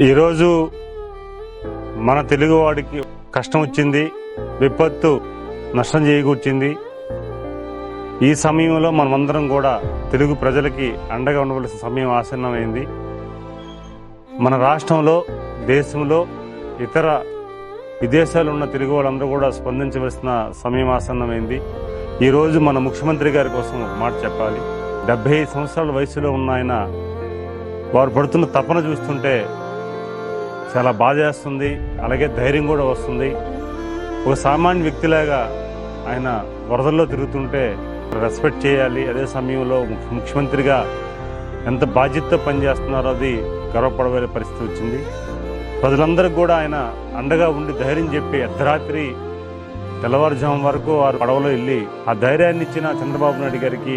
ఈరోజు మన తెలుగువాడికి కష్టం వచ్చింది విపత్తు నష్టం చేయకూర్చింది ఈ సమయంలో మనమందరం కూడా తెలుగు ప్రజలకి అండగా ఉండవలసిన సమయం ఆసన్నమైంది. మన రాష్ట్రంలో దేశంలో ఇతర విదేశాలు ఉన్న తెలుగు వాళ్ళందరూ కూడా స్పందించవలసిన సమయం ఆసన్నమైంది. ఈరోజు మన ముఖ్యమంత్రి గారి కోసం ఒక మాట చెప్పాలి. డెబ్బై ఐదు సంవత్సరాల వయసులో ఉన్న ఆయన వారు పడుతున్న తపన చూస్తుంటే చాలా బాధ చేస్తుంది. అలాగే ధైర్యం కూడా వస్తుంది. ఒక సామాన్య వ్యక్తిలాగా ఆయన వరదల్లో తిరుగుతుంటే రెస్పెక్ట్ చేయాలి. అదే సమయంలో ముఖ్యమంత్రిగా ఎంత బాధ్యతతో పనిచేస్తున్నారో అది గర్వపడవలే పరిస్థితి వచ్చింది. ప్రజలందరికీ కూడా ఆయన అండగా ఉండి ధైర్యం చెప్పి అర్ధరాత్రి తెల్లవారుజాము వరకు వారు పడవలో వెళ్ళి ఆ ధైర్యాన్ని ఇచ్చిన చంద్రబాబు నాయుడు గారికి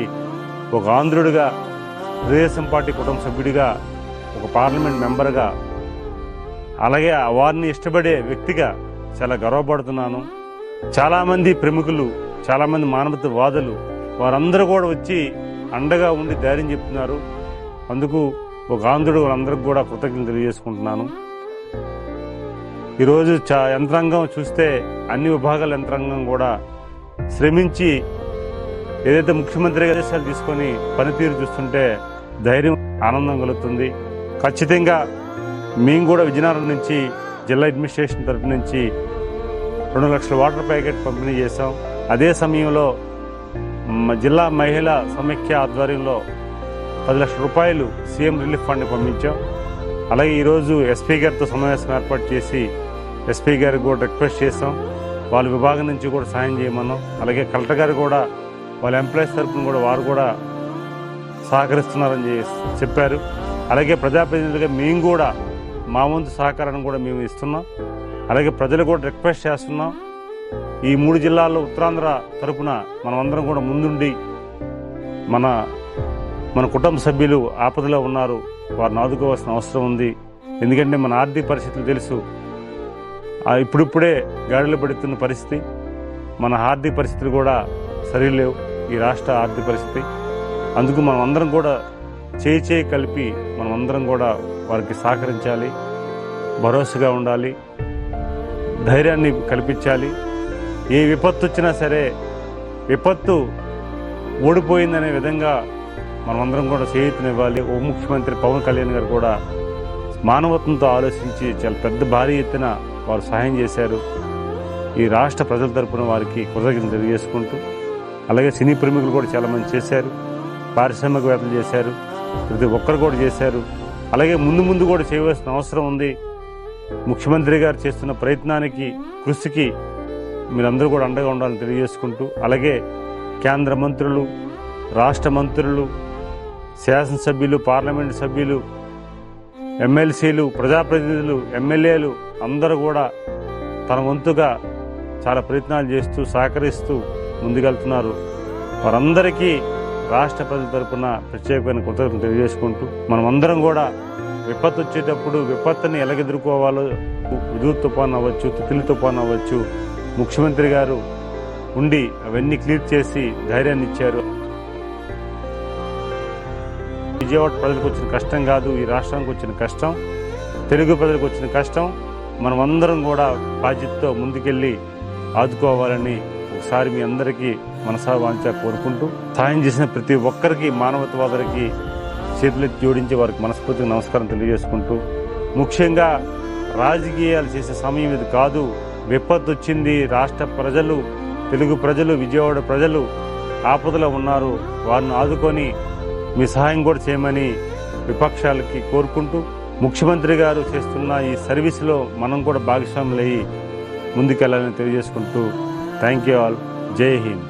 ఒక ఆంధ్రుడిగా తెలుగుదేశం పార్టీ కుటుంబ సభ్యుడిగా ఒక పార్లమెంట్ మెంబర్గా అలాగే వారిని ఇష్టపడే వ్యక్తిగా చాలా గర్వపడుతున్నాను. చాలామంది ప్రముఖులు చాలామంది మానవతావాదులు వారందరూ కూడా వచ్చి అండగా ఉండి ధైర్యం చెప్తున్నారు. అందుకు ఒక ఆంధ్రుడు వాళ్ళందరికీ కూడా కృతజ్ఞతలు తెలియజేసుకుంటున్నాను. ఈరోజు చా యంత్రాంగం చూస్తే అన్ని విభాగాల యంత్రాంగం కూడా శ్రమించి ఏదైతే ముఖ్యమంత్రి ఆదేశాలు తీసుకొని పనితీరు చూస్తుంటే ధైర్యం ఆనందం కలుగుతుంది. ఖచ్చితంగా మేము కూడా విజయనగరం నుంచి జిల్లా అడ్మినిస్ట్రేషన్ తరపు నుంచి రెండు లక్షల వాటర్ ప్యాకెట్ పంపిణీ చేశాం. అదే సమయంలో జిల్లా మహిళా సమైక్య ఆధ్వర్యంలో పది లక్షల రూపాయలు సీఎం రిలీఫ్ ఫండ్ పంపించాం. అలాగే ఈరోజు ఎస్పీ గారితో సమావేశం ఏర్పాటు చేసి ఎస్పీ గారికి కూడా రిక్వెస్ట్ చేసాం వాళ్ళ విభాగం నుంచి కూడా సాయం చేయమన్నాం. అలాగే కలెక్టర్ గారు కూడా వాళ్ళ ఎంప్లాయీస్ తరఫున కూడా వారు కూడా సహకరిస్తున్నారని చెప్పారు. అలాగే ప్రజాప్రతినిధులుగా మేము కూడా మా వంతు సహకారాన్ని కూడా మేము ఇస్తున్నాం. అలాగే ప్రజలు కూడా రిక్వెస్ట్ చేస్తున్నాం. ఈ మూడు జిల్లాల్లో ఉత్తరాంధ్ర తరపున మనమందరం కూడా ముందుండి మన మన కుటుంబ సభ్యులు ఆపదలో ఉన్నారు. వారిని ఆదుకోవాల్సిన అవసరం ఉంది. ఎందుకంటే మన ఆర్థిక పరిస్థితులు తెలుసు. ఆ ఇప్పుడిప్పుడే గాడిలో పడుతున్న పరిస్థితి. మన ఆర్థిక పరిస్థితులు కూడా సరిలేవు. ఈ రాష్ట్ర ఆర్థిక పరిస్థితి. అందుకు మనం అందరం కూడా చేయి చేయి కలిపి మనం అందరం కూడా వారికి సహకరించాలి భరోసాగా ఉండాలి ధైర్యాన్ని కల్పించాలి. ఏ విపత్తు వచ్చినా సరే విపత్తు ఓడిపోయిందనే విధంగా మనమందరం కూడా చేయూతనివ్వాలి. ఉప ముఖ్యమంత్రి పవన్ కళ్యాణ్ గారు కూడా మానవత్వంతో ఆలోచించి చాలా పెద్ద భారీ ఎత్తున వారు సహాయం చేశారు. ఈ రాష్ట్ర ప్రజల తరపున వారికి కృతజ్ఞతలు తెలియజేసుకుంటూ అలాగే సినీ ప్రేమికులు కూడా చాలామంది చేశారు. పారిశ్రామికవేత్తలు చేశారు. ప్రతి ఒక్కరు కూడా చేశారు. అలాగే ముందు ముందు కూడా చేయవలసిన అవసరం ఉంది. ముఖ్యమంత్రి గారు చేస్తున్న ప్రయత్నానికి కృషికి మీరందరూ కూడా అండగా ఉండాలని తెలియజేసుకుంటూ అలాగే కేంద్ర మంత్రులు రాష్ట్ర మంత్రులు శాసనసభ్యులు పార్లమెంట్ సభ్యులు ఎమ్మెల్సీలు ప్రజాప్రతినిధులు ఎమ్మెల్యేలు అందరూ కూడా తన వంతుగా చాలా ప్రయత్నాలు చేస్తూ సహకరిస్తూ ముందుకెళ్తున్నారు. వారందరికీ రాష్ట్ర ప్రజల తరపున ప్రత్యేకమైన కృతజ్ఞతలు తెలియజేసుకుంటూ మనమందరం కూడా విపత్తు వచ్చేటప్పుడు విపత్తుని ఎలాగెదుర్కోవాలో విద్యుత్ తుఫాన్ అవ్వచ్చు తిత్లీ తుఫాన్ అవ్వచ్చు. ముఖ్యమంత్రి గారు ఉండి అవన్నీ క్లియర్ చేసి ధైర్యాన్ని ఇచ్చారు. విజయవాడ ప్రజలకు వచ్చిన కష్టం కాదు ఈ రాష్ట్రానికి వచ్చిన కష్టం తెలుగు ప్రజలకు వచ్చిన కష్టం. మనమందరం కూడా బాధ్యతతో ముందుకెళ్ళి ఆదుకోవాలని ఒకసారి మీ అందరికీ మనసావాంచ కోరుకుంటూ సాయం చేసిన ప్రతి ఒక్కరికి మానవత్వాదరికి చేతులు జోడించి వారికి మనస్ఫూర్తిగా నమస్కారం తెలియజేసుకుంటూ ముఖ్యంగా రాజకీయాలు చేసే సమయం ఇది కాదు. విపత్తు వచ్చింది. రాష్ట్ర ప్రజలు తెలుగు ప్రజలు విజయవాడ ప్రజలు ఆపదలో ఉన్నారు. వారిని ఆదుకొని మీ సహాయం కూడా చేయమని విపక్షాలకి కోరుకుంటూ ముఖ్యమంత్రి గారు చేస్తున్న ఈ సర్వీస్లో మనం కూడా భాగస్వాములు అయ్యి ముందుకెళ్ళాలని తెలియజేసుకుంటూ థ్యాంక్ యూ ఆల్. జై హింద్.